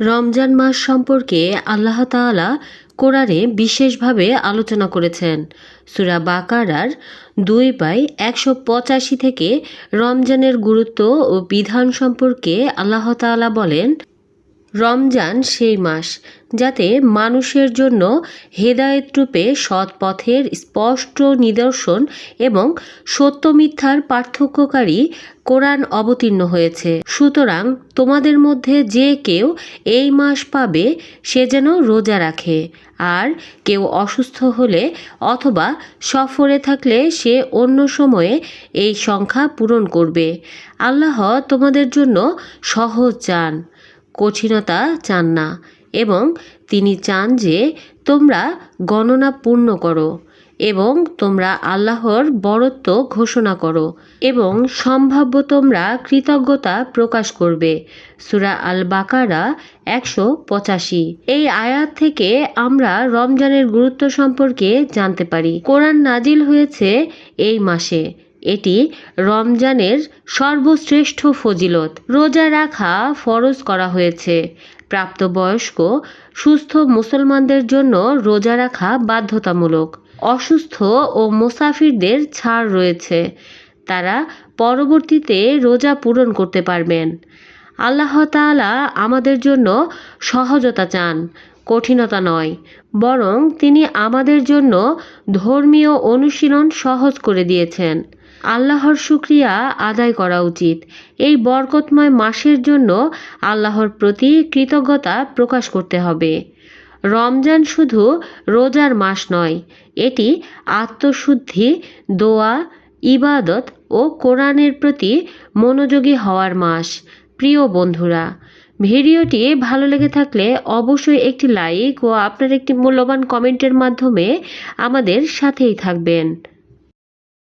রমজান মাস সম্পর্কে আল্লাহ তাআলা কোরআনে বিশেষভাবে আলোচনা করেছেন। সুরা বাকারার দুই পাই একশো পঁচাশি থেকে রমজানের গুরুত্ব ও বিধান সম্পর্কে আল্লাহ তাআলা বলেন রমজান সেই মাস, যাতে মানুষের জন্য হেদায়েত রূপে সৎ পথের স্পষ্ট নিদর্শন এবং সত্য মিথ্যার পার্থক্যকারী কোরআন অবতীর্ণ হয়েছে। সুতরাং তোমাদের মধ্যে যে কেউ এই মাস পাবে, সে যেন রোজা রাখে। আর কেউ অসুস্থ হলে অথবা সফরে থাকলে সে অন্য সময়ে এই সংখ্যা পূরণ করবে। আল্লাহ তোমাদের জন্য সহজ চান কঠিনতা চান না এবং তিনি চান যে তোমরা গণনা পূর্ণ করো এবং তোমরা আল্লাহর বরত্ব ঘোষণা করো এবং সম্ভাব্য তোমরা কৃতজ্ঞতা প্রকাশ করবে। সুরা আল বাকারা একশো পঁচাশি। এই আয়াত থেকে আমরা রমজানের গুরুত্ব সম্পর্কে জানতে পারি। কোরআন নাজিল হয়েছে এই মাসে। এটি রমজানের সর্বশ্রেষ্ঠ ফজিলত। রোজা রাখা ফরজ করা হয়েছে। প্রাপ্তবয়স্ক, সুস্থ মুসলমানদের জন্য রোজা রাখা বাধ্যতামূলক। অসুস্থ ও মুসাফিরদের ছাড় রয়েছে। তারা পরবর্তীতে রোজা পূরণ করতে পারবেন। আল্লাহ আমাদের জন্য সহজতা চান। কঠিনতা নয়, বরং তিনি আমাদের জন্য ধর্মীয় অনুশীলন সহজ করে দিয়েছেন। আল্লাহর শুক্রিয়া আদায় করা উচিত। এই বরকতময় মাসের জন্য আল্লাহর প্রতি কৃতজ্ঞতা প্রকাশ করতে হবে। রমজান শুধু রোজার মাস নয়, এটি আত্মশুদ্ধি, দোয়া, ইবাদত ও কোরআনের প্রতি মনোযোগী হওয়ার মাস। প্রিয় বন্ধুরা ভিডিওটি ভালো লেগে থাকলে অবশ্যই একটি লাইক ও আপনার একটি মূল্যবান কমেন্টের মাধ্যমে আমাদের সাথেই থাকবেন।